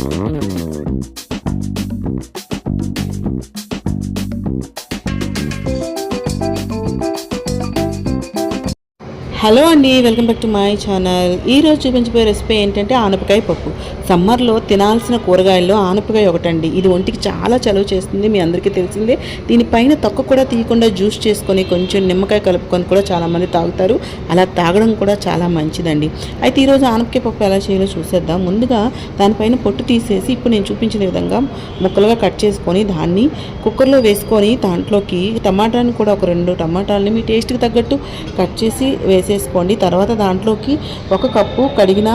Música hello అండి welcome back to my channel. ఈరోజు చూపించబోయే రెసిపీ ఏంటంటే ఆనపకాయ పప్పు. సమ్మర్లో తినాల్సిన కూరగాయల్లో ఆనపకాయ ఒకటండి. ఇది ఒంటికి చాలా చలువ చేస్తుంది మీ అందరికీ తెలిసిందే. దీనిపైన తొక్క కూడా తీయకుండా జ్యూస్ చేసుకొని కొంచెం నిమ్మకాయ కలుపుకొని కూడా చాలామంది తాగుతారు. అలా తాగడం కూడా చాలా మంచిదండి. అయితే ఈరోజు ఆనపకాయ పప్పు ఎలా చేయాలో చూసేద్దాం. ముందుగా దానిపైన పొట్టు తీసేసి ఇప్పుడు నేను చూపించిన విధంగా ముక్కలుగా కట్ చేసుకొని దాన్ని కుక్కర్లో వేసుకొని దాంట్లోకి టమాటాని కూడా ఒక రెండు టమాటాలని మీ టేస్ట్కి తగ్గట్టు కట్ చేసి వేసి వేసేసుకోండి. తర్వాత దాంట్లోకి ఒక కప్పు కడిగిన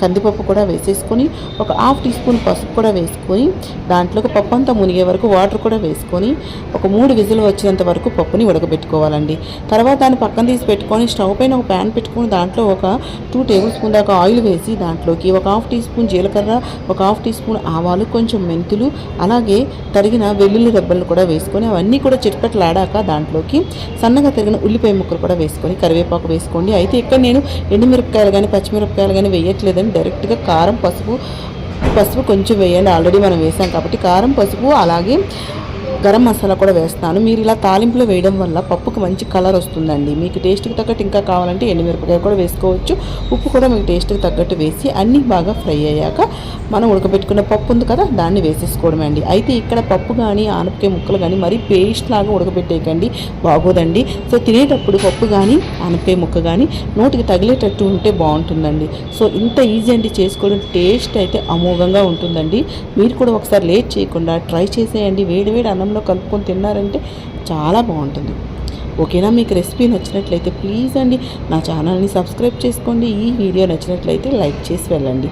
కందిపప్పు కూడా వేసేసుకొని ఒక హాఫ్ టీ స్పూన్ పసుపు కూడా వేసుకొని దాంట్లోకి పప్పు అంతా మునిగే వరకు వాటర్ కూడా వేసుకొని ఒక మూడు విజులు వచ్చినంత వరకు పప్పుని ఉడకబెట్టుకోవాలండి. తర్వాత దాన్ని పక్కన తీసి పెట్టుకొని స్టవ్ పైన ఒక ప్యాన్ పెట్టుకొని దాంట్లో ఒక టూ టేబుల్ స్పూన్ దాకా ఆయిల్ వేసి దాంట్లోకి ఒక హాఫ్ టీ స్పూన్ జీలకర్ర ఒక హాఫ్ టీ స్పూన్ ఆవాలు కొంచెం మెంతులు అలాగే తరిగిన వెల్లుల్లి రెబ్బలను కూడా వేసుకొని అవన్నీ కూడా చిట్పట్లాడాక దాంట్లోకి సన్నగా తరిగిన ఉల్లిపాయ ముక్కలు కూడా వేసుకొని కరివేపాకు వేసుకోండి. అయితే ఇక్కడ నేను ఎండుమిరపకాయలు కానీ పచ్చిమిరపకాయలు కానీ వేయట్లేదని డైరెక్ట్గా కారం పసుపు పసుపు కొంచెం వేయండి. ఆల్రెడీ మనం వేసాం కాబట్టి కారం పసుపు అలాగే గరం మసాలా కూడా వేస్తాను. మీరు ఇలా తాలింపులో వేయడం వల్ల పప్పుకు మంచి కలర్ వస్తుందండి. మీకు టేస్ట్కి తగ్గట్టు ఇంకా కావాలంటే ఎండుమిరపకాయ కూడా వేసుకోవచ్చు. ఉప్పు కూడా మీకు టేస్ట్కి తగ్గట్టు వేసి అన్నీ బాగా ఫ్రై అయ్యాక మనం ఉడకబెట్టుకున్న పప్పు ఉంది కదా దాన్ని వేసేసుకోవడం అండి. అయితే ఇక్కడ పప్పు కానీ ఆనపకాయ ముక్కలు కానీ మరీ పేస్ట్ లాగా ఉడకబెట్టేయకండి. బాగోదండి. సో తినేటప్పుడు పప్పు కానీ ఆనపకాయ ముక్క కానీ నోటికి తగిలేటట్టు ఉంటే బాగుంటుందండి. సో ఇంత ఈజీ అండి చేసుకోవడం. టేస్ట్ అయితే అమోఘంగా ఉంటుందండి. మీరు కూడా ఒకసారి లేట్ చేయకుండా ట్రై చేసేయండి. వేడి వేడి అన్నంలో కలుపుకొని తిన్నారంటే చాలా బాగుంటుంది. ఓకేనా? మీకు రెసిపీ నచ్చినట్లయితే ప్లీజ్ అండి నా ఛానల్ని సబ్స్క్రైబ్ చేసుకోండి. ఈ వీడియో నచ్చినట్లయితే లైక్ చేసి వెళ్ళండి.